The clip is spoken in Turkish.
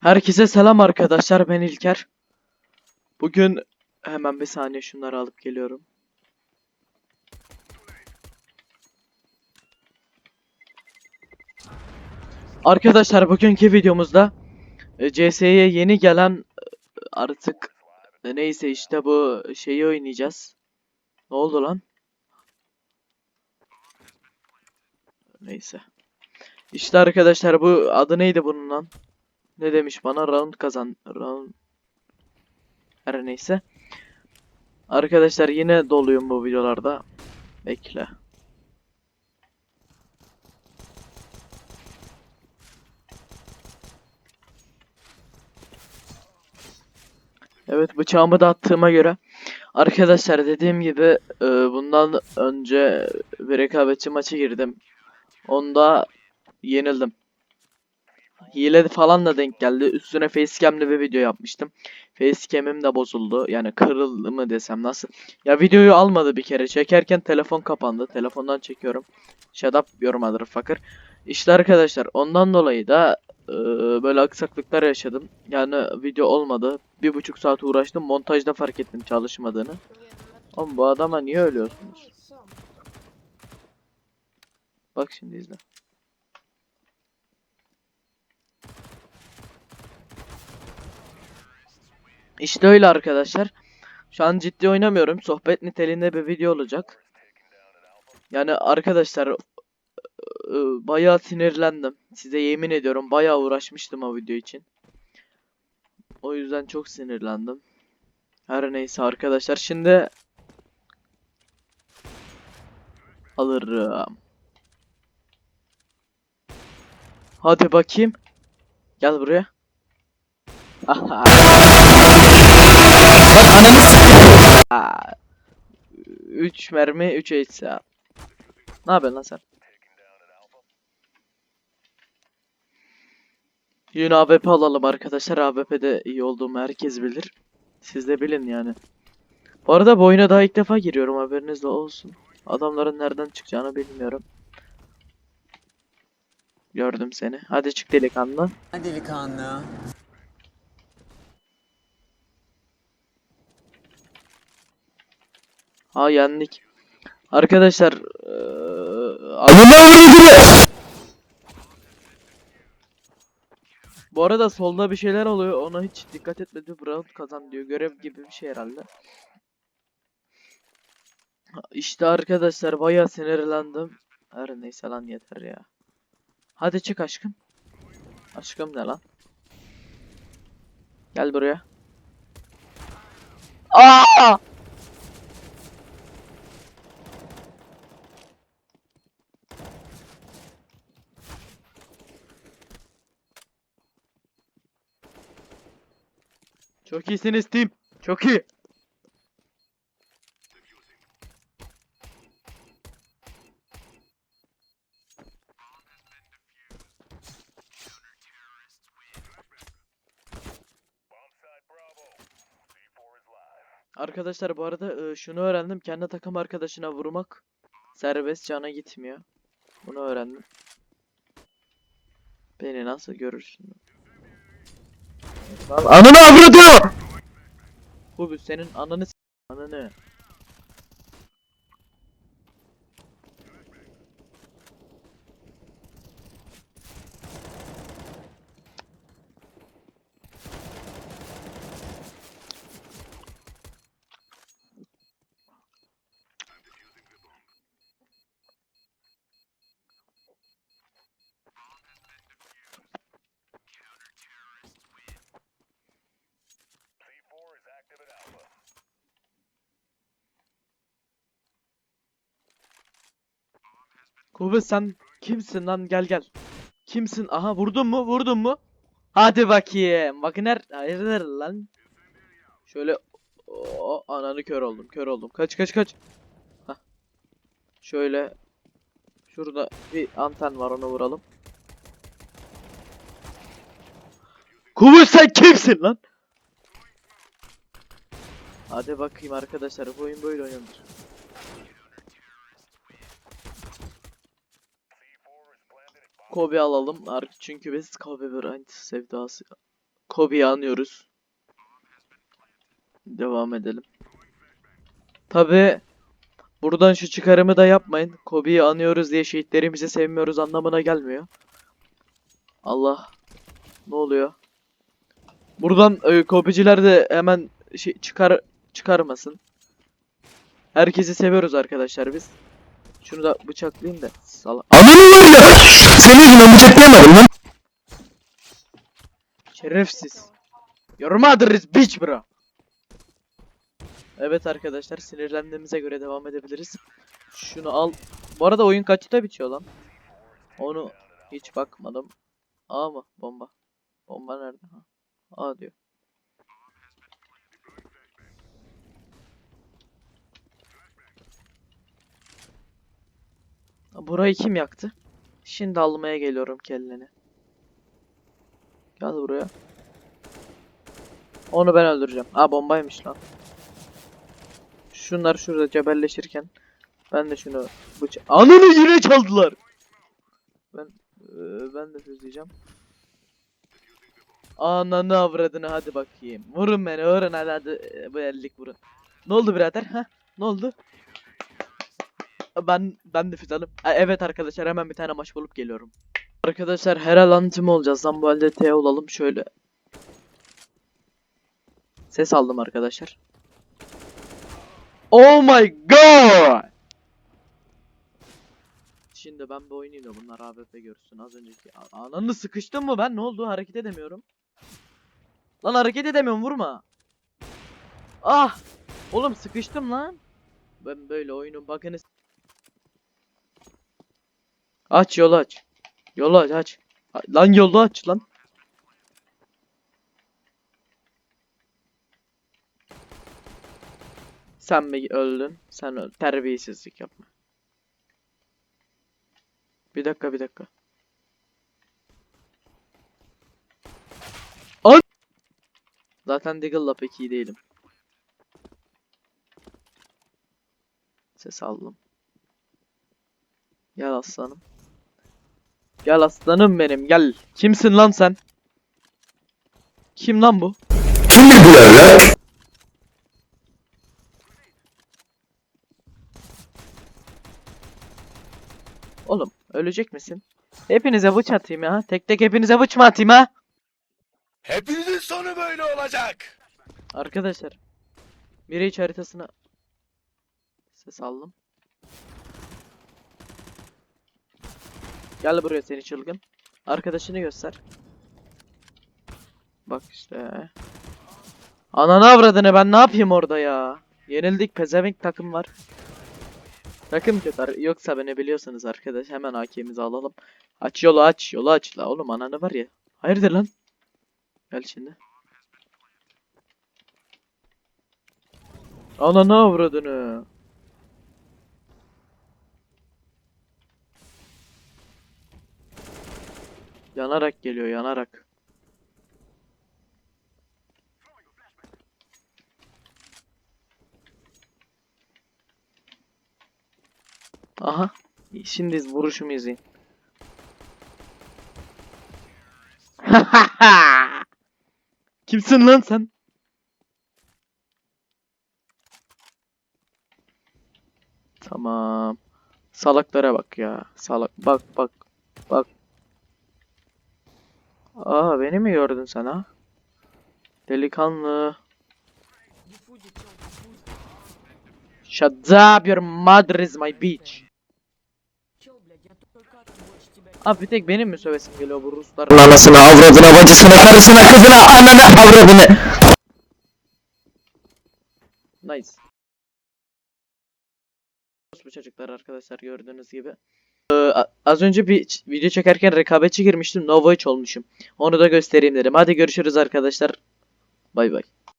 Herkese selam arkadaşlar ben İlker. Bugün hemen bir saniye şunları alıp geliyorum. Arkadaşlar bugünkü videomuzda e, CS'ye yeni gelen e, artık e, neyse işte bu şeyi oynayacağız. Ne oldu lan? Neyse. İşte arkadaşlar bu adı neydi bunun lan? Ne demiş bana? Round kazan. Round. Her neyse. Arkadaşlar yine doluyum bu videolarda. Bekle. Evet bıçağımı da attığıma göre Arkadaşlar dediğim gibi e, bundan önce bir rekabetçi maçı girdim. Onda yenildim. Hile falan da denk geldi. Üstüne facecam'li bir video yapmıştım. Facecam'im de bozuldu. Yani kırıldı mı desem nasıl. Ya videoyu almadı bir kere. Çekerken telefon kapandı. Telefondan çekiyorum. Shut up your motherfucker. İşte arkadaşlar ondan dolayı da e, böyle aksaklıklar yaşadım. Yani video olmadı. Bir buçuk saat uğraştım. Montajda fark ettim çalışmadığını. Oğlum bu adama niye ölüyorsunuz? Bak şimdi izle. İşte öyle arkadaşlar. Şu an ciddi oynamıyorum. Sohbet niteliğinde bir video olacak. Yani arkadaşlar ıı, bayağı sinirlendim. Size yemin ediyorum bayağı uğraşmıştım o video için. O yüzden çok sinirlendim. Her neyse arkadaşlar şimdi alırım. Hadi bakayım. Gel buraya. Aha. Lan ananı s- 3 mermi 3 HSA. Ne yapıyorsun lan sen? Yine AWP alalım arkadaşlar. AWP'de iyi olduğumu herkes bilir. Siz de bilin yani. Bu arada bu oyuna daha ilk defa giriyorum haberiniz de olsun. Adamların nereden çıkacağını bilmiyorum. Gördüm seni. Hadi çık delikanlı. Delikanlı. Ha yendik. Arkadaşlar eee Bu arada solda bir şeyler oluyor. Ona hiç dikkat etmedi. Brown kazan diyor. Görev gibi bir şey herhalde. İşte arkadaşlar bayağı sinirlendim. Her neyse lan yeter ya. Hadi çık aşkım. Aşkım ne lan? Gel buraya. Aa! Çok iyisiniz team. Çok iyi. Arkadaşlar bu arada e, şunu öğrendim. Kendi takım arkadaşına vurmak serbest cana gitmiyor. Bunu öğrendim. Beni nasıl görürsün? Ananı avradı! Bu senin ananı s- ananı. Kuvvet sen kimsin lan gel gel. Kimsin? Aha vurdun mu? Vurdun mu? Hadi bakayım. Bakın her hayırdır lan. Şöyle o ananı kör oldum. Kör oldum. Kaç kaç kaç. Hah. Şöyle şurada bir anten var onu vuralım. Kuvvet sen kimsin lan? Hadi bakayım arkadaşlar bu oyun böyle oynanır. Kobe alalım. Ar- Çünkü biz Kobe bir sevdası Kobe'yi anıyoruz. Devam edelim. Tabi buradan şu çıkarımı da yapmayın. Kobe'yi anıyoruz diye şehitlerimizi sevmiyoruz anlamına gelmiyor. Allah. Ne oluyor? Buradan e, Kobe'ciler de hemen şey çıkar çıkarmasın. Herkesi seviyoruz arkadaşlar biz. Şunu da bıçaklayayım da. Sala. Ananı var ya. Senin yüzünden bıçaklayamadım lan. Şerefsiz. Your mother is bitch bro. Evet arkadaşlar sinirlendiğimize göre devam edebiliriz. Şunu al. Bu arada oyun kaçta bitiyor lan? Onu hiç bakmadım. A mı? Bomba. Bomba nerede? Ha. A diyor. Burayı kim yaktı? Şimdi almaya geliyorum kelleni. Gel buraya. Onu ben öldüreceğim. Aa bombaymış lan. Şunlar şurada cebelleşirken ben de şunu bıça... Ananı yine çaldılar. Ben eee, ben de füzleyeceğim. Ananı avradını hadi bakayım. Vurun beni vurun hadi hadi eee, bu ellik vurun. Ne oldu birader ha? Ne oldu? Ben ben de alayım. Ha, Evet arkadaşlar hemen bir tane maç bulup geliyorum. Arkadaşlar herhal antim olacağız lan bu halde T olalım şöyle. Ses aldım arkadaşlar. Oh my god! Şimdi ben bir oynayayım da bunlar AWP görsün az önceki. Ananı sıkıştın mı ben? Ne oldu? Hareket edemiyorum. Lan hareket edemiyorum vurma. Ah! Oğlum sıkıştım lan. Ben böyle oyunun bug'ını s- Aç yolu aç. Yolu aç aç. Lan yolu aç lan. Sen mi öldün? Sen öl. Terbiyesizlik yapma. Bir dakika bir dakika. An Zaten Diggle'la pek iyi değilim. Ses aldım. Gel aslanım. Gel aslanım benim gel. Kimsin lan sen? Kim lan bu? Kimdir bu evlat? Oğlum ölecek misin? Hepinize bıç atayım ya. Tek tek hepinize bıç mı atayım ha? Hepinizin sonu böyle olacak. Arkadaşlar. Mirage haritasına ses aldım. Gel buraya seni çılgın. Arkadaşını göster. Bak işte. Ananı avradını ben ne yapayım orada ya? Yenildik pezevenk takım var. Takım kötü. Yoksa beni biliyorsanız arkadaş hemen AK'mizi alalım. Aç yolu aç. Yolu aç la oğlum ananı var ya. Hayırdır lan? Gel şimdi. Ananı avradını. Yanarak geliyor yanarak. Aha. Şimdi vuruşumu izleyin. Kimsin lan sen? Tamam. Salaklara bak ya. Salak. Bak bak. Aa beni mi gördün sen ha? Delikanlı. Shut up your mother is my bitch. Abi bir tek benim mi sövesim geliyor bu Rusların? Anasına, avradına, bacısına, karısına, kızına, ananı, avradını. Nice. Bu çocuklar arkadaşlar gördüğünüz gibi. Ee, az önce bir video çekerken rekabetçi girmiştim. Novo 3 olmuşum. Onu da göstereyim dedim. Hadi görüşürüz arkadaşlar. Bay bay.